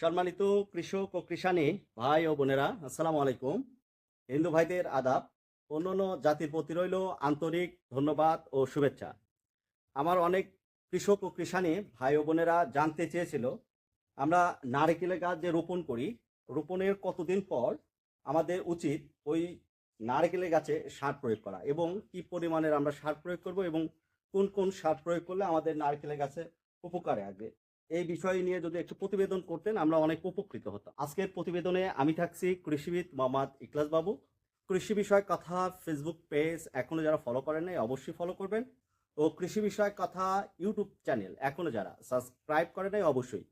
সম্মানিত কৃষক ও কৃষানী ভাই ও বোনেরা, আসসালামু আলাইকুম। হিন্দু ভাইদের আদাব, অন্যান্য জাতির প্রতি রইল আন্তরিক ধন্যবাদ ও শুভেচ্ছা। আমার অনেক কৃষক ও কৃষানী ভাই ও বোনেরা জানতে চেয়েছিল, আমরা নারকেলের গাছ যে রোপণ করি, রোপণের কতদিন পর আমাদের উচিত ওই নারকেলের গাছে সার প্রয়োগ করা এবং কি পরিমাণের আমরা সার প্রয়োগ করব এবং কোন কোন সার প্রয়োগ করলে আমাদের নারকেলের গাছে উপকারে আসবে। এই বিষয় নিয়ে যদি একটু প্রতিবেদন করতেন, আমরা অনেক উপকৃত হতাম। আজকের প্রতিবেদনে আমি থাকছি কৃষিবিদ মোহাম্মদ ইকলাস বাবু কৃষি বিষয় কথা ফেসবুক পেজ এখনও যারা ফলো করেন নাই, অবশ্যই ফলো করবেন। ও কৃষি বিষয় কথা ইউটিউব চ্যানেল এখনও যারা সাবস্ক্রাইব করেন নাই, অবশ্যই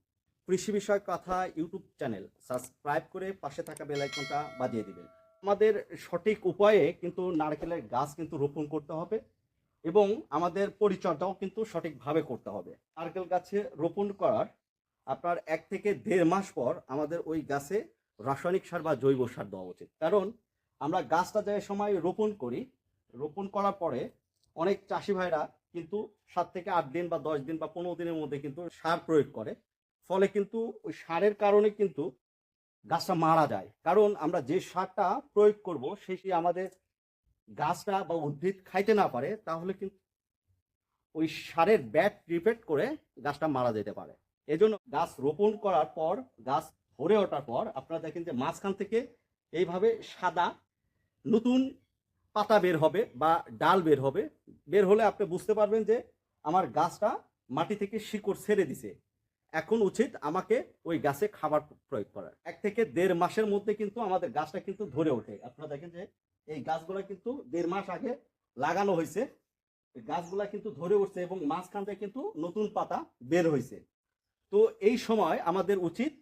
কৃষি বিষয় কথা ইউটিউব চ্যানেল সাবস্ক্রাইব করে পাশে থাকা বেল আইকনটা বাজিয়ে দিবেন। আমাদের সঠিক উপায়ে কিন্তু নারকেলের গাছ কিন্তু রোপণ করতে হবে। এবং আমাদের পরিচর্যাও কিন্তু সঠিকভাবে করতে হবে। নারকেল গাছে রোপণ করার আপনার এক থেকে দেড় মাস পর আমাদের ওই গাছে রাসায়নিক সার বা জৈব সার দেওয়া উচিত। কারণ আমরা গাছটা যে সময় রোপণ করি, রোপণ করার পরে অনেক চাষি ভাইরা কিন্তু সাত থেকে আট দিন বা দশ দিন বা পনেরো দিনের মধ্যে কিন্তু সার প্রয়োগ করে। ফলে কিন্তু ওই সারের কারণে কিন্তু গাছটা মারা যায়। কারণ আমরা যে সারটা প্রয়োগ করব, সেটি আমাদের গাছটা বা উদ্ভিদ খাইতে না পারে, তাহলে কিন্তু ওই সারের ব্যাট রিপেট করে গাছটা মারা যেতে পারে। এজন্য গাছ রোপণ করার পর, গাছ ভরে ওঠার পর আপনারা দেখেন যে মাঝখান থেকে এইভাবে সাদা নতুন পাতা বের হবে বা ডাল বের হবে। বের হলে আপনি বুঝতে পারবেন যে আমার গাছটা মাটি থেকে শিকড় ছেড়ে দিছে। এখন উচিত আমাকে ওই গাছে খাবার প্রয়োগ করার। এক থেকে দেড় মাসের মধ্যে কিন্তু আমাদের গাছটা কিন্তু ধরে ওঠে। আপনারা দেখেন যে এই গাছগুলো কিন্তু দেড় মাস আগে লাগানো হয়েছে। গাছগুলা কিন্তু ধরে উঠছে এবং মাঝখান থেকে কিন্তু নতুন পাতা বের হয়েছে। তো এই সময় আমাদের উচিত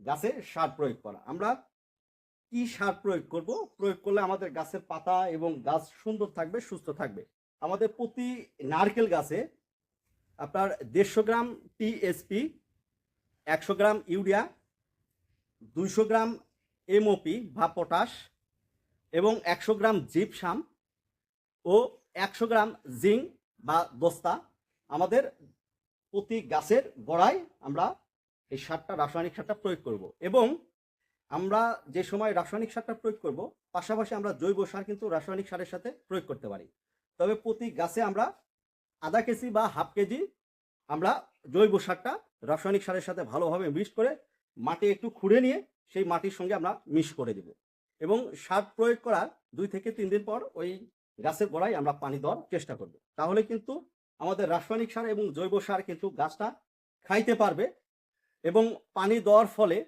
গাছে সার প্রয়োগ করা। আমরা কি সার প্রয়োগ করব? প্রয়োগ করলে আমাদের গাছের পাতা এবং গাছ সুন্দর থাকবে, সুস্থ থাকবে। আমাদের প্রতি নারকেল গাছে আপনার দেড়শো গ্রাম টিএসপি একশো গ্রাম ইউরিয়া, দুইশো গ্রাম এমওপি বা পটাশ এবং একশো গ্রাম জিপসাম ও একশো গ্রাম জিঙ্ক বা দস্তা আমাদের প্রতি গাছের গোড়ায় আমরা এই সারটা, রাসায়নিক সারটা প্রয়োগ করব। এবং আমরা যে সময় রাসায়নিক সারটা প্রয়োগ করব, পাশাপাশি আমরা জৈব সার কিন্তু রাসায়নিক সারের সাথে প্রয়োগ করতে পারি। তবে প্রতি গাছে আমরা আধা কেজি বা হাফ কেজি আমরা জৈব সারটা রাসায়নিক সারের সাথে ভালোভাবে মিক্স করে মাটি একটু খুঁড়ে নিয়ে সেই মাটির সঙ্গে আমরা মিক্স করে দেব। এবং সার প্রয়োগ করার দুই থেকে তিন দিন পর ওই গাছের গোড়ায় আমরা পানি দেওয়ার চেষ্টা করব। তাহলে কিন্তু আমাদের রাসায়নিক সার এবং জৈব সার কিন্তু গাছটা খাইতে পারবে এবং পানি দেওয়ার ফলে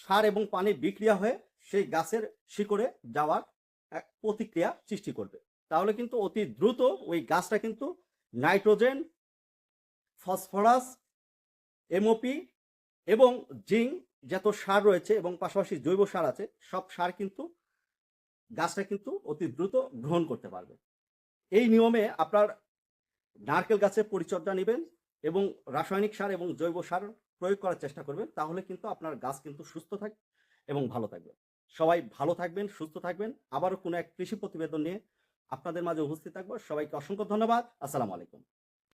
সার এবং পানি বিক্রিয়া হয়ে সেই গাছের শিকড়ে যাওয়ার এক প্রতিক্রিয়া সৃষ্টি করবে। তাহলে কিন্তু অতি দ্রুত ওই গাছটা কিন্তু নাইট্রোজেন, ফসফরাস, এমওপি এবং জিঙ্ক যত সার রয়েছে এবং পাশাপাশি জৈব সার আছে, সব সার কিন্তু গাছটা কিন্তু অতি দ্রুত গ্রহণ করতে পারবে। এই নিয়মে আপনার নারকেল গাছের পরিচর্যা নেবেন এবং রাসায়নিক সার এবং জৈব সার প্রয়োগ করার চেষ্টা করবেন, তাহলে কিন্তু আপনার গাছ কিন্তু সুস্থ থাকবে এবং ভালো থাকবে। সবাই ভালো থাকবেন, সুস্থ থাকবেন। আবারও কোনো এক কৃষি প্রতিবেদন নিয়ে আপনাদের মাঝে উপস্থিত থাকব। সবাইকে অসংখ্য ধন্যবাদ। আসসালামু আলাইকুম।